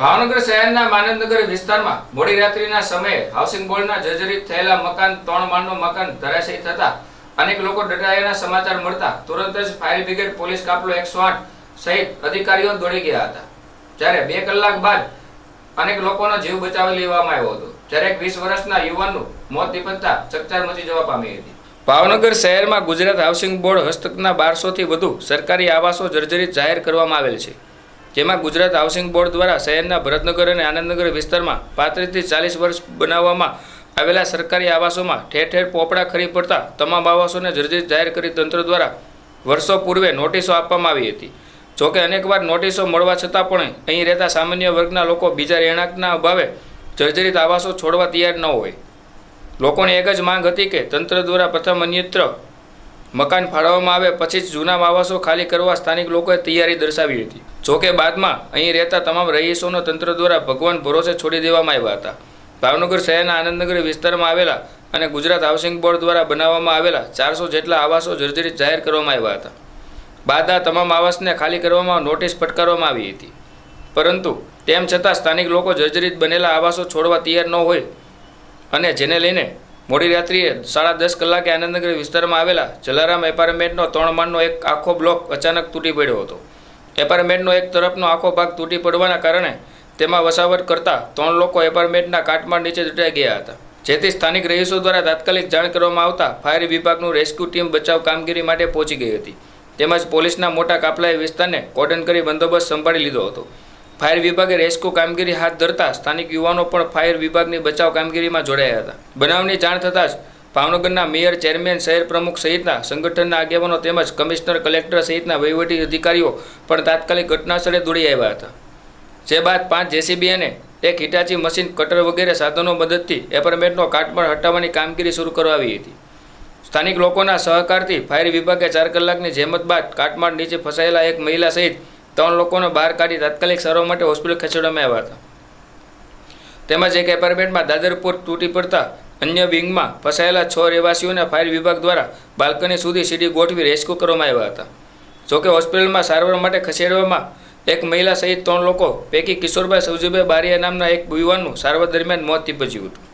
ભાવનગર શહેરના માનંદનગર વિસ્તારમાં મોડી રાત્રિના સમયે હાઉસિંગ બોર્ડના જર્જરિત થયેલા મકાન, ત્રણ માળનું મકાન ધરાશયી થતા અનેક લોકો દટાયાના સમાચાર મળતા તુરંત જ ફાયર બ્રિગેડ પોલીસ કાફલો એકસો આઠ સહિત અધિકારીઓ દોડી ગયા હતા. જ્યારે બે કલાક બાદ અનેક લોકોનો જીવ બચાવી લેવામાં આવ્યો હતો. જ્યારે એક વીસ વર્ષના યુવાનનું મોત નિપજતા ચકચાર મચી જવા પામી હતી. ભાવનગર શહેરમાં ગુજરાત હાઉસિંગ બોર્ડ હસ્તકના બારસોથી વધુ સરકારી આવાસો જર્જરિત જાહેર કરવામાં આવેલ છે. જેમાં ગુજરાત હાઉસિંગ બોર્ડ દ્વારા શહેરના ભરતનગર અને આનંદનગર વિસ્તારમાં પાંત્રીસથી ચાલીસ વર્ષ બનાવવામાં આવેલા સરકારી આવાસોમાં ઠેર ઠેર પોપડા ખરી પડતા તમામ આવાસોને જર્જરિત જાહેર કરી તંત્ર દ્વારા વર્ષો પૂર્વે નોટિસો આપવામાં આવી હતી. જોકે અનેકવાર નોટિસો મળવા છતાં પણ અહીં રહેતા સામાન્ય વર્ગના લોકો બીજા રહેણાંકના અભાવે જર્જરિત આવાસો છોડવા તૈયાર ન હોય. લોકોની એક જ માંગ હતી કે તંત્ર દ્વારા પ્રથમ અન્યત્ર મકાન ફાળવવામાં આવે પછી જ જૂના આવાસો ખાલી કરવા સ્થાનિક લોકોએ તૈયારી દર્શાવી હતી. જોકે બાદમાં અહીં રહેતા તમામ રહીશોનો તંત્ર દ્વારા ભગવાન ભરોસે છોડી દેવામાં આવ્યા હતા. ભાવનગર શહેરના આનંદનગર વિસ્તારમાં આવેલા અને ગુજરાત હાઉસિંગ બોર્ડ દ્વારા બનાવવામાં આવેલા ચારસો જેટલા આવાસો જર્જરિત જાહેર કરવામાં આવ્યા હતા. બાદ આ તમામ આવાસને ખાલી કરવામાં નોટિસ ફટકારવામાં આવી હતી. પરંતુ તેમ છતાં સ્થાનિક લોકો જર્જરિત બનેલા આવાસો છોડવા તૈયાર ન હોય અને જેને લઈને મોડી રાત્રિએ સાડા દસ કલાકે આનંદનગર વિસ્તારમાં આવેલા જલારામ એપાર્ટમેન્ટનો ત્રણ માળનો એક આખો બ્લોક અચાનક તૂટી પડ્યો હતો. એપાર્ટમેન્ટનો એક તરફનો આખો ભાગ તૂટી પડવાના કારણે તેમાં વસાવટ કરતા ત્રણ લોકો એપાર્ટમેન્ટના કાટમાળ નીચે દટાઈ ગયા હતા. જેથી સ્થાનિક રહીશો દ્વારા તાત્કાલિક જાણ કરવામાં આવતા ફાયર વિભાગનું રેસ્ક્યુ ટીમ બચાવ કામગીરી માટે પહોંચી ગઈ હતી. તેમજ પોલીસના મોટા કાફલાએ વિસ્તારને કોર્ડન કરી બંદોબસ્ત સંભાળી લીધો હતો. ફાયર વિભાગે રેસ્ક્યુ કામગીરી હાથ ધરતા સ્થાનિક યુવાનો પણ ફાયર વિભાગની બચાવ કામગીરીમાં જોડાયા હતા. બનાવની જાણ થતાં જ ભાવનગરના મેયર, ચેરમેન, શહેર પ્રમુખ સહિતના સંગઠનના આગેવાનો તેમજ કમિશનર, કલેક્ટર સહિતના વહીવટી અધિકારીઓ પણ તાત્કાલિક ઘટનાસ્થળે દોડી આવ્યા હતા. જે બાદ પાંચ જેસીબી અને એક હિટાચી મશીન, કટર વગેરે સાધનો મદદથી એપાર્ટમેન્ટનો કાટમાળ હટાવવાની કામગીરી શરૂ કરાવી હતી. સ્થાનિક લોકોના સહકારથી ફાયર વિભાગે ચાર કલાકની જહેમત બાદ કાટમાળ નીચે ફસાયેલા એક મહિલા સહિત ત્રણ લોકોને બહાર કાઢી તાત્કાલિક સારવાર માટે હોસ્પિટલ ખસેડવામાં આવ્યા હતા. તેમજ એક એપાર્ટમેન્ટમાં દાદરપુર તૂટી પડતા અન્ય વિંગમાં ફસાયેલા છ રહેવાસીઓને ફાયર વિભાગ દ્વારા બાલ્કની સુધી સીડી ગોઠવી રેસ્ક્યુ કરવામાં આવ્યા હતા. જોકે હોસ્પિટલમાં સારવાર માટે ખસેડવામાં એક મહિલા સહિત ત્રણ લોકો, પૈકી કિશોરભાઈ સૌજીભાઈ બારિયા નામના એક યુવાનનું સારવાર દરમિયાન મોત નીપજ્યું હતું.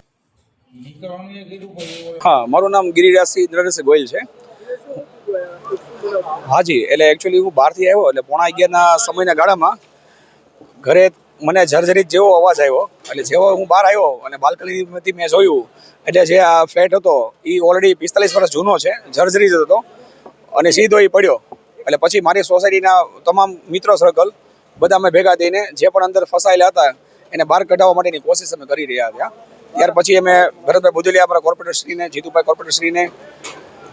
હા, મારું નામ ગિરિરાજસિંહ દ્રઢસિંહ ગોયલ છે. હાજી, એટલે એકચ્યુઅલી હું બહારથી આવ્યો એટલે પોણા અગિયારના સમયના ગાળામાં ઘરે મને જર્જરિત જેવો અવાજ આવ્યો. એટલે જેવો હું બહાર આવ્યો અને બાલ્કનીમાંથી મેં જોયું, એટલે જે આ ફ્લેટ હતો, એ ઓલરેડી પિસ્તાલીસ વર્ષ જૂનો છે, જર્જરિત હતો. અને સીધો એ પડ્યો. એટલે પછી મારી સોસાયટીના તમામ મિત્રો સર્કલ બધા અમે ભેગા થઈને જે પણ અંદર ફસાયેલા હતા, એને બહાર કઢાવવા માટેની કોશિશ અમે કરી રહ્યા હતા. ત્યાર પછી અમે ભરતભાઈ બુજલિયા આપણા કોર્પોરેટરશ્રીને જીતુભાઈ કોર્પોરેટરશ્રીને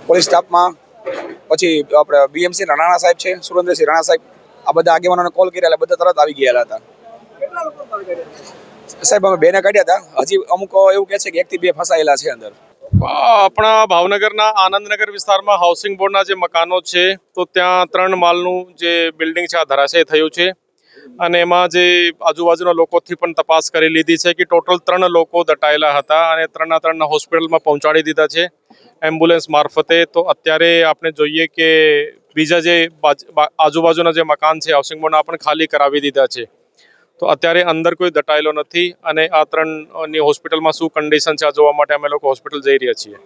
પોલીસ સ્ટાફમાં પછી આપણે બીએમસી રાણા સાહેબ છે, સુરેન્દ્રસિંહ રાણા સાહેબ, આ બધા આગેવાનોને કોલ કર્યા, એટલે બધા તરત આવી ગયેલા હતા. સાહેબ અમે બેને કાઢ્યા હતા. હજી અમુક એવું કહે છે કે એકથી બે ફસાયેલા છે અંદર. આપણા ભાવનગરના આનંદનગર વિસ્તારમાં હાઉસિંગ બોર્ડના જે મકાનો છે તો ત્યાં ત્રણ માળનું જે બિલ્ડિંગ છે આ ધરાશય થયું છે. અને એમાં જે આજુબાજુના લોકોથી પણ તપાસ કરી લીધી છે કે ટોટલ ત્રણ લોકો દટાયેલા હતા અને ત્રણના ત્રણના હોસ્પિટલમાં પહોંચાડી દીધા છે એમ્બ્યુલન્સ મારફતે. તો અત્યારે આપણે જોઈએ કે બીજા જે બાજ- આજુબાજુના જે મકાન છે હાઉસિંગ બોર્ડના પણ ખાલી કરાવી દીધા છે. તો અત્યારે અંદર કોઈ દટાયેલો નથી અને આ ત્રણની હોસ્પિટલમાં શું કન્ડિશન છે આ જોવા માટે અમે લોકો હોસ્પિટલ જઈ રહ્યા છીએ.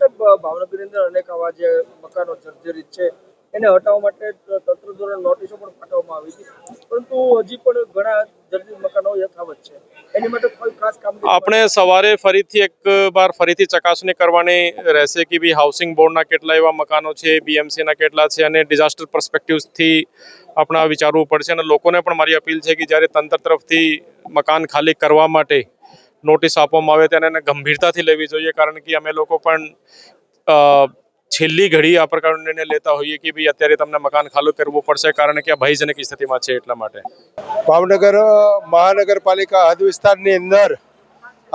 સાહેબ, ભાવનગરની અંદર અનેક આવા જે મકાનો જર્જરિત છે એને હટાવવા માટે તંત્ર દ્વારા નોટિસો પણ પાઠવવામાં આવી હતી પરંતુ હજી પણ ઘણા જર્જરિત મકાનો યથાવત છે. એની માટે ખાસ આપણે સવારે ફરીથી એક વાર ફરીથી ચકાસણી કરવાની રહેશે કે ભઈ હાઉસિંગ બોર્ડના કેટલા એવા મકાનો છે બીએમસીના કેટલા છે અને ડિઝાસ્ટર પર્સપેક્ટિવથી આપણે વિચારવું પડશે અને લોકોને પણ મારી અપીલ છે કે જ્યારે તંત્ર તરફથી મકાન ખાલી કરવા માટે નોટિસ આપવામાં આવે તેને એને ગંભીરતાથી લેવી જોઈએ, કારણ કે અમે લોકો પણ છેલ્લી ઘડી આ પ્રકારનો નિર્ણય લેતા હોઈએ કે ભાઈ અત્યારે તમને મકાન ખાલી કરવું પડશે કારણ કે આ ભયજનક સ્થિતિમાં છે એટલા માટે. ભાવનગર મહાનગરપાલિકા હદ વિસ્તારની અંદર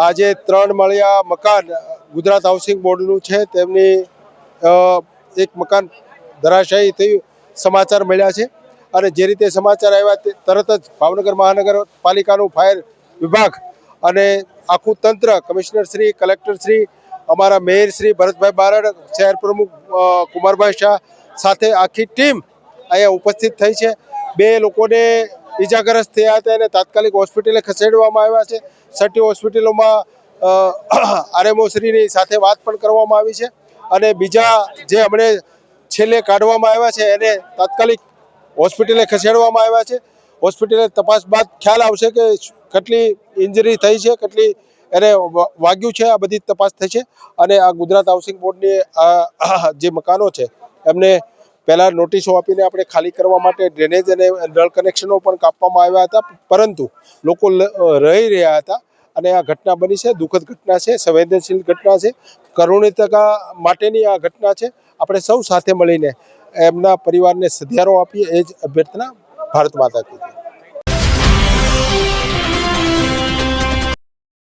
આજે ત્રણ મળ્યા મકાન ગુજરાત હાઉસિંગ બોર્ડનું છે. તેમની એક મકાન ધરાશાયી થયું સમાચાર મળ્યા છે. અને જે રીતે સમાચાર આવ્યા તે તરત જ ભાવનગર મહાનગરપાલિકાનું ફાયર વિભાગ અને આખું તંત્ર કમિશનર શ્રી, કલેક્ટર શ્રી અમારા મેયર શ્રી ભરતભાઈ બારડ, શહેર પ્રમુખ કુમારભાઈ શાહ સાથે આખી ટીમ અહીંયા ઉપસ્થિત થઈ છે. બે લોકોને ઈજાગ્રસ્ત થયા હતા, એને તાત્કાલિક હોસ્પિટલે ખસેડવામાં આવ્યા છે. સટી હોસ્પિટલોમાં આરએમઓ શ્રીની સાથે વાત પણ કરવામાં આવી છે. અને બીજા જે હમણે છેલ્લે કાઢવામાં આવ્યા છે, એને તાત્કાલિક હોસ્પિટલે ખસેડવામાં આવ્યા છે. હોસ્પિટલે તપાસ બાદ ખ્યાલ આવશે કે કેટલી ઇન્જરી થઈ છે, કેટલી એને વાગ્યું છે, આ બધી તપાસ થઈ છે. અને આ ગુજરાત હાઉસિંગ બોર્ડની જે મકાનો છે, એમને પહેલાં નોટિસો આપીને આપણે ખાલી કરવા માટે ડ્રેનેજ અને નળ કનેક્શનો પણ કાપવામાં આવ્યા હતા. પરંતુ લોકો રહી રહ્યા હતા અને આ ઘટના બની છે, દુઃખદ ઘટના છે, સંવેદનશીલ ઘટના છે. કરુણિતકા માટેની આ ઘટના છે. આપણે સૌ સાથે મળીને એમના પરિવારને સધિયારો આપીએ, એ જ અભ્યર્થના ભારત માતા કી જય.